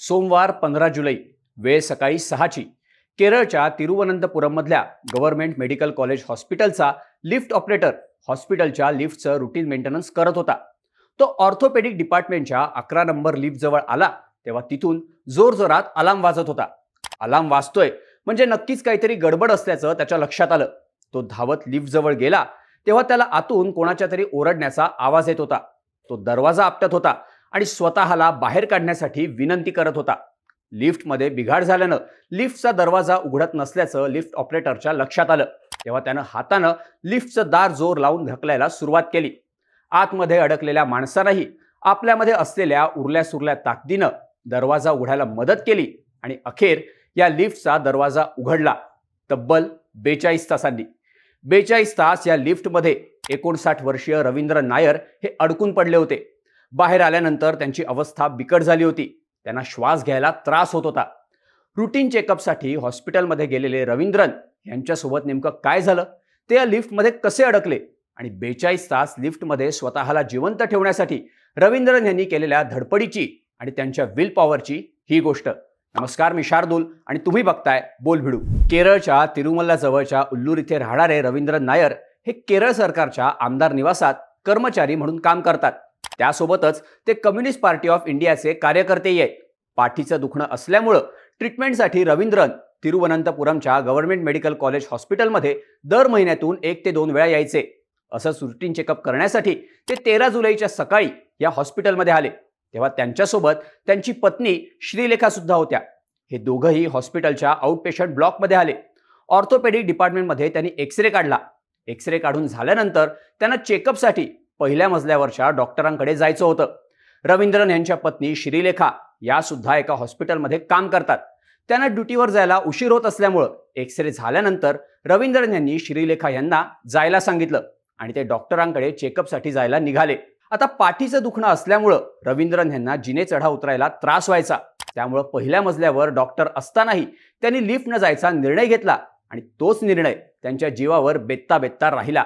सोमवार पंधरा जुलै वेळ सकाळी सहाची. केरळच्या तिरुवनंतपुरममधल्या गव्हर्नमेंट मेडिकल कॉलेज हॉस्पिटलचा लिफ्ट ऑपरेटर हॉस्पिटलच्या लिफ्टचं रुटीन मेंटेनन्स करत होता. तो ऑर्थोपेडिक डिपार्टमेंटच्या अकरा नंबर लिफ्टजवळ आला तेव्हा तिथून जोरजोरात अलार्म वाजत होता. अलार्म वाजतोय म्हणजे नक्कीच काहीतरी गडबड असल्याचं त्याच्या लक्षात आलं. तो धावत लिफ्टजवळ गेला तेव्हा त्याला आतून कोणाच्या तरी ओरडण्याचा आवाज येत होता. तो दरवाजा आपटत होता. आणि स्वतःला बाहेर काढण्यासाठी विनंती करत होता. लिफ्टमध्ये बिघाड झाल्यानं लिफ्टचा दरवाजा उघडत नसल्याचं लिफ्ट ऑपरेटरच्या लक्षात आलं. तेव्हा त्यानं हातानं लिफ्टचं दार जोर लावून ढकलायला सुरुवात केली. आतमध्ये अडकलेल्या माणसानंही आपल्यामध्ये असलेल्या उरल्या सुरल्या ताकदीनं दरवाजा उघडायला मदत केली आणि अखेर या लिफ्टचा दरवाजा उघडला. तब्बल बेचाळीस तासांनी. बेचाळीस तास या लिफ्टमध्ये एकोणसाठ वर्षीय रवींद्र नायर हे अडकून पडले होते. बाहेर आल्यानंतर त्यांची अवस्था बिकट झाली होती. त्यांना श्वास घ्यायला त्रास होत होता. रुटीन चेकअपसाठी हॉस्पिटलमध्ये गेलेले रवींद्रन यांच्यासोबत नेमकं काय झालं? ते या लिफ्टमध्ये कसे अडकले? आणि बेचाळीस तास लिफ्टमध्ये स्वतःला जिवंत ठेवण्यासाठी रवींद्रन यांनी केलेल्या धडपडीची आणि त्यांच्या विल पॉवरची ही गोष्ट. नमस्कार मी शार्दूल आणि तुम्ही बघताय बोल भिडू. केरळच्या तिरुमल्ला जवळच्या उल्लूर इथे राहणारे रवींद्रन नायर हे केरळ सरकारच्या आमदार निवासात कर्मचारी म्हणून काम करतात. त्यासोबतच ते कम्युनिस्ट पार्टी ऑफ इंडियाचे कार्यकर्तेही आहेत पाठीचं दुखणं असल्यामुळं ट्रीटमेंटसाठी रवींद्रन तिरुवनंतपुरमच्या गव्हर्नमेंट मेडिकल कॉलेज हॉस्पिटलमध्ये दर महिन्यातून एक ते दोन वेळा यायचे. असं रुटीन चेकअप करण्यासाठी ते तेरा जुलैच्या सकाळी या हॉस्पिटलमध्ये आले. तेव्हा त्यांच्यासोबत त्यांची पत्नी श्रीलेखा सुद्धा होत्या. हे दोघंही हॉस्पिटलच्या आउटपेशंट ब्लॉकमध्ये आले. ऑर्थोपेडिक डिपार्टमेंटमध्ये त्यांनी एक्सरे काढला. एक्सरे काढून झाल्यानंतर त्यांना चेकअपसाठी पहिल्या मजल्यावरच्या डॉक्टरांकडे जायचं होतं. रवींद्रन यांच्या पत्नी श्रीलेखा या सुद्धा एका हॉस्पिटलमध्ये काम करतात. त्यांना ड्युटीवर जायला उशीर होत असल्यामुळं एक्सरे झाल्यानंतर रवींद्रन यांनी श्रीलेखा यांना जायला सांगितलं आणि ते डॉक्टरांकडे चेकअपसाठी जायला निघाले. आता पाठीचं दुखणं असल्यामुळं रवींद्रन यांना जिने चढा उतरायला त्रास व्हायचा. त्यामुळं पहिल्या मजल्यावर डॉक्टर असतानाही त्यांनी लिफ्टनं जायचा निर्णय घेतला आणि तोच निर्णय त्यांच्या जीवावर बेत्ता बेत्ता राहिला.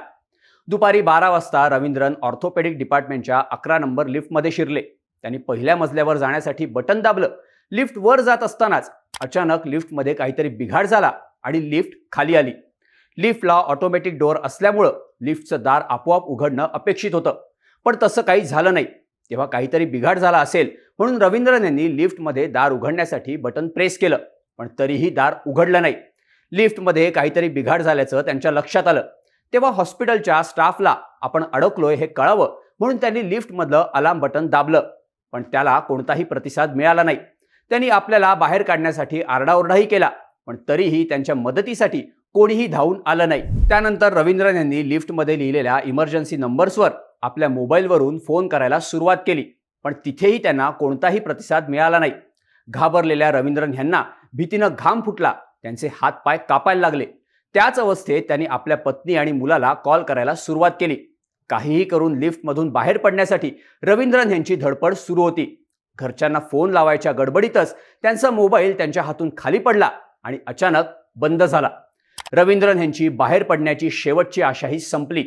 दुपारी बारा वाजता रवींद्रन ऑर्थोपेडिक डिपार्टमेंटच्या अकरा नंबर लिफ्टमध्ये शिरले. त्यांनी पहिल्या मजल्यावर जाण्यासाठी बटन दाबलं. लिफ्ट वर जात असतानाच अचानक लिफ्टमध्ये काहीतरी बिघाड झाला आणि लिफ्ट खाली आली. लिफ्टला ऑटोमॅटिक डोअर असल्यामुळं लिफ्टचं दार आपोआप उघडणं अपेक्षित होतं. पण तसं काही झालं नाही. तेव्हा काहीतरी बिघाड झाला असेल म्हणून रवींद्रन यांनी लिफ्टमध्ये दार उघडण्यासाठी बटन प्रेस केलं. पण तरीही दार उघडलं नाही. लिफ्टमध्ये काहीतरी बिघाड झाल्याचं त्यांच्या लक्षात आलं. तेव्हा हॉस्पिटलच्या स्टाफला आपण अडकलोय हे कळावं म्हणून त्यांनी लिफ्टमधलं अलार्म बटन दाबलं. पण त्याला कोणताही प्रतिसाद मिळाला नाही. त्यांनी आपल्याला बाहेर काढण्यासाठी आरडाओरडाही केला पण तरीही त्यांच्या मदतीसाठी कोणीही धावून आलं नाही. त्यानंतर रवींद्रन यांनी लिफ्टमध्ये लिहिलेल्या इमर्जन्सी नंबर्सवर आपल्या मोबाईलवरून फोन करायला सुरुवात केली पण तिथेही त्यांना कोणताही प्रतिसाद मिळाला नाही. घाबरलेल्या रवींद्रन यांना भीतीनं घाम फुटला त्यांचे हात पाय कापायला लागले. त्याच अवस्थेत त्यांनी आपल्या पत्नी आणि मुलाला कॉल करायला सुरुवात केली. काहीही करून लिफ्टमधून बाहेर पडण्यासाठी रवींद्रन यांची धडपड सुरू होती. घरच्यांना फोन लावायच्या गडबडीतच त्यांचा मोबाईल त्यांच्या हातून खाली पडला आणि अचानक बंद झाला. रवींद्रन यांची बाहेर पडण्याची शेवटची आशाही संपली.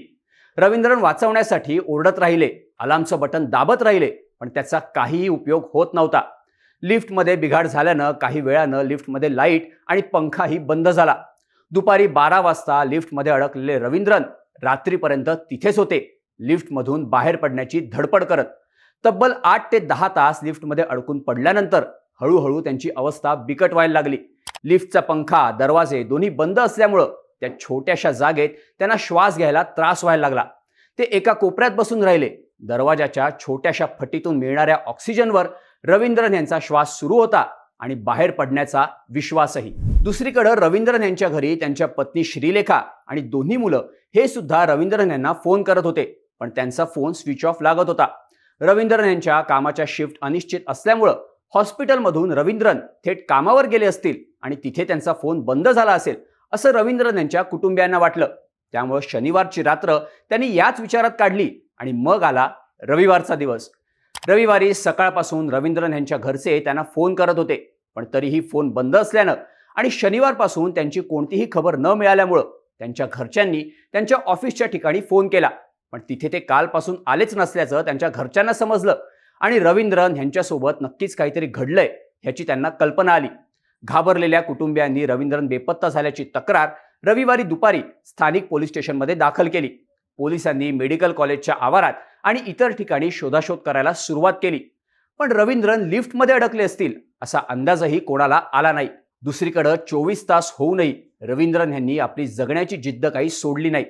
रवींद्रन वाचवण्यासाठी ओरडत राहिले. अलार्मचं बटन दाबत राहिले पण त्याचा काहीही उपयोग होत नव्हता. लिफ्टमध्ये बिघाड झाल्यानं काही वेळानं लिफ्टमध्ये लाइट आणि पंखाही बंद झाला. दुपारी बारा वाजता लिफ्टमध्ये अडकलेले रवींद्रन रात्रीपर्यंत तिथेच होते. लिफ्टमधून बाहेर पडण्याची धडपड करत. तब्बल आठ ते दहा तास लिफ्टमध्ये अडकून पडल्यानंतर हळूहळू त्यांची अवस्था बिकट व्हायला लागली. लिफ्टचा पंखा दरवाजे दोन्ही बंद असल्यामुळं त्या छोट्याशा जागेत त्यांना श्वास घ्यायला त्रास व्हायला लागला. ते एका कोपऱ्यात बसून राहिले. दरवाजाच्या छोट्याशा फटीतून मिळणाऱ्या ऑक्सिजनवर रवींद्रन यांचा श्वास सुरू होता. आणि बाहेर पडण्याचा विश्वासही. दुसरीकडे रवींद्रन यांच्या घरी त्यांच्या पत्नी श्रीलेखा आणि दोन्ही मुलं हे सुद्धा रवींद्रन यांना फोन करत होते पण त्यांचा फोन स्विच ऑफ लागत होता. रवींद्रन यांच्या कामाच्या शिफ्ट अनिश्चित असल्यामुळं हॉस्पिटलमधून रवींद्रन थेट कामावर गेले असतील आणि तिथे त्यांचा फोन बंद झाला असेल असं रवींद्रन यांच्या कुटुंबियांना वाटलं. त्यामुळं शनिवारची रात्र त्यांनी याच विचारात काढली आणि मग आला रविवारचा दिवस. रविवारी सकाळपासून रवींद्रन यांच्या घरचे त्यांना फोन करत होते पण तरीही फोन बंद असल्यानं आणि शनिवारपासून त्यांची कोणतीही खबर न मिळाल्यामुळं त्यांच्या घरच्यांनी त्यांच्या ऑफिसच्या ठिकाणी फोन केला. पण तिथे ते कालपासून आलेच नसल्याचं त्यांच्या घरच्यांना समजलं आणि रवींद्रन यांच्यासोबत नक्कीच काहीतरी घडलंय ह्याची त्यांना कल्पना आली. घाबरलेल्या कुटुंबियांनी रवींद्रन बेपत्ता झाल्याची तक्रार रविवारी दुपारी स्थानिक पोलीस स्टेशनमध्ये दाखल केली. पोलिसांनी मेडिकल कॉलेजच्या आवारात आणि इतर ठिकाणी शोधाशोध करायला सुरुवात केली. पण रवींद्रन लिफ्टमध्ये अडकले असतील असा अंदाजही कोणाला आला नाही. दुसरीकडं चोवीस तास होऊनही रवींद्रन यांनी आपली जगण्याची जिद्द काही सोडली नाही.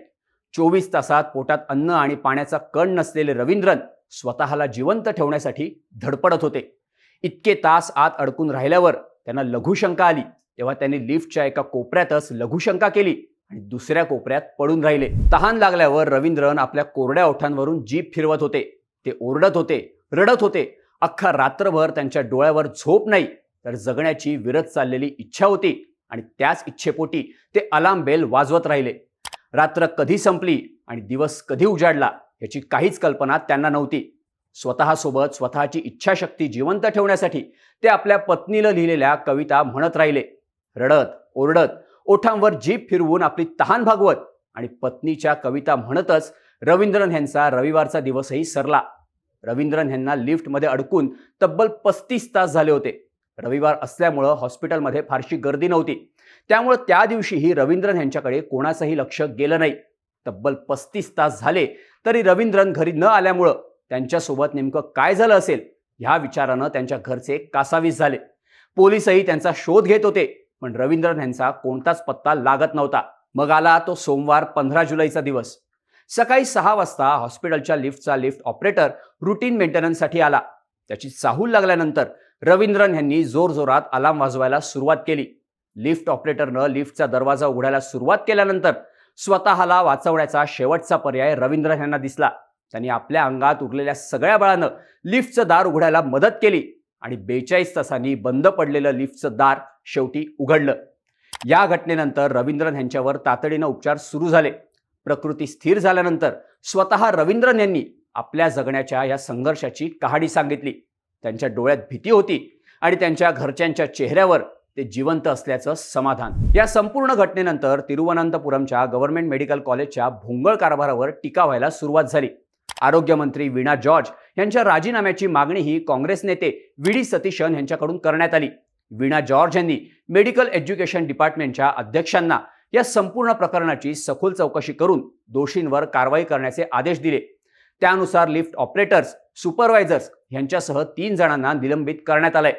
चोवीस तासात पोटात अन्न आणि पाण्याचा कण नसलेले रवींद्रन स्वतःला जिवंत ठेवण्यासाठी धडपडत होते. इतके तास आत अडकून राहिल्यावर त्यांना लघुशंका आली. तेव्हा त्यांनी लिफ्टच्या एका कोपऱ्यातच लघुशंका केली. आणि दुसऱ्या कोपऱ्यात पडून राहिले. तहान लागल्यावर रवींद्रन आपल्या कोरड्या ओठांवरून जीप फिरवत होते. ते ओरडत होते रडत होते. अख्खा रात्रभर त्यांच्या डोळ्यावर झोप नाही. तर जगण्याची विरत चाललेली इच्छा होती आणि त्याच इच्छेपोटी ते अलार्म बेल वाजवत राहिले. रात्र कधी संपली आणि दिवस कधी उजाडला याची काहीच कल्पना त्यांना नव्हती. स्वतःसोबत स्वतःची इच्छाशक्ती जिवंत ठेवण्यासाठी ते आपल्या पत्नीला लिहिलेल्या कविता म्हणत राहिले. रडत ओरडत ओठांवर जीप फिरवून आपली तहान भागवत आणि पत्नीच्या कविता म्हणतच रवींद्रन यांचा रविवारचा दिवसही सरला. रवींद्रन यांना लिफ्टमध्ये अडकून तब्बल पस्तीस तास झाले होते. रविवार असल्यामुळं हॉस्पिटलमध्ये फारशी गर्दी नव्हती. त्यामुळं त्या दिवशीही रवींद्रन यांच्याकडे कोणाचंही लक्ष गेलं नाही. तब्बल पस्तीस तास झाले तरी रवींद्रन घरी न आल्यामुळं त्यांच्यासोबत नेमकं काय झालं असेल? ह्या विचारानं त्यांच्या घरचे कासावीस झाले. पोलीसही त्यांचा शोध घेत होते. पण रवींद्रन यांचा कोणताच पत्ता लागत नव्हता. मग आला तो सोमवार पंधरा जुलैचा दिवस. सकाळी सहा वाजता हॉस्पिटलच्या लिफ्टचा लिफ्ट ऑपरेटर रुटीन मेंटेनन्ससाठी आला. त्याची चाहूल लागल्यानंतर रवींद्रन यांनी जोरजोरात अलार्म वाजवायला सुरुवात केली. लिफ्ट ऑपरेटरनं लिफ्टचा दरवाजा उघडायला सुरुवात केल्यानंतर स्वतःला वाचवण्याचा शेवटचा पर्याय रवींद्रन यांना दिसला. त्यांनी आपल्या अंगात उरलेल्या सगळ्या बळानं लिफ्टचं दार उघडायला मदत केली. आणि बेचाळीस तासांनी बंद पडलेलं लिफ्टचं दार शेवटी उघडलं. या घटनेनंतर रवींद्रन यांच्यावर तातडीनं उपचार सुरू झाले. प्रकृती स्थिर झाल्यानंतर स्वतः रवींद्रन यांनी आपल्या जगण्याच्या या संघर्षाची कहाणी सांगितली. त्यांच्या डोळ्यात भीती होती आणि त्यांच्या घरच्यांच्या चेहऱ्यावर ते जिवंत असल्याचं समाधान. या संपूर्ण घटनेनंतर तिरुवनंतपुरमच्या गव्हर्नमेंट मेडिकल कॉलेजच्या भोंगळ कारभारावर टीका व्हायला सुरुवात झाली. आरोग्यमंत्री वीणा जॉर्ज यांच्या राजीनाम्याची मागणी ही काँग्रेस नेते व्ही डी सतीशन यांच्याकडून करण्यात आली. वीणा जॉर्ज यांनी मेडिकल एज्युकेशन डिपार्टमेंटच्या अध्यक्षांना या संपूर्ण प्रकरणाची सखोल चौकशी करून दोषींवर कारवाई करण्याचे आदेश दिले. त्यानुसार लिफ्ट ऑपरेटर्स सुपरवायझर्स यांच्यासह तीन जणांना निलंबित करण्यात आलंय.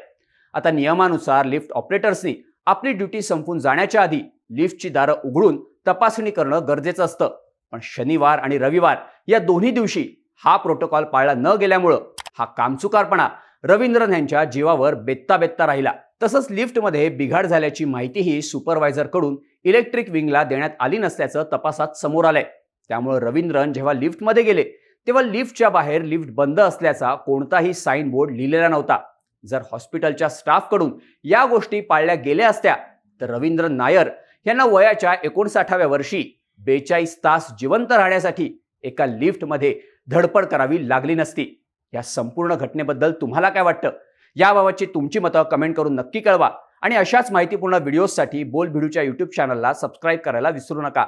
आता नियमानुसार लिफ्ट ऑपरेटर्सनी आपली ड्युटी संपून जाण्याच्या आधी लिफ्टची दारं उघडून तपासणी करणं गरजेचं असतं. पण शनिवार आणि रविवार या दोन्ही दिवशी हा प्रोटोकॉल पाळला न गेल्यामुळं हा कामचुकारपणा रवींद्रन यांच्या जीवावर बेत्ता बेत्ता राहिला. तसंच लिफ्टमध्ये बिघाड झाल्याची माहितीही सुपरवायझरकडून इलेक्ट्रिक विंगला देण्यात आली नसल्याचं तपासात समोर आलंय. त्यामुळे रवींद्रन जेव्हा लिफ्टमध्ये गेले तेव्हा लिफ्टच्या बाहेर लिफ्ट बंद असल्याचा कोणताही साईन बोर्ड लिहिलेला नव्हता. जर हॉस्पिटलच्या स्टाफकडून या गोष्टी पाळल्या गेल्या असत्या तर रवींद्र नायर यांना वयाच्या एकोणसाठाव्या वर्षी बेचाळीस तास जिवंत राहण्यासाठी एका लिफ्टमध्ये धडपड करावी लागली नसती. या संपूर्ण घटनेबद्दल तुम्हाला काय वाटतं? याबाबतची तुमची मतं कमेंट करून नक्की कळवा. आणि अशाच माहितीपूर्ण व्हिडिओजसाठी बोल भिडूच्या यूट्यूब चॅनलला सबस्क्राईब करायला विसरू नका.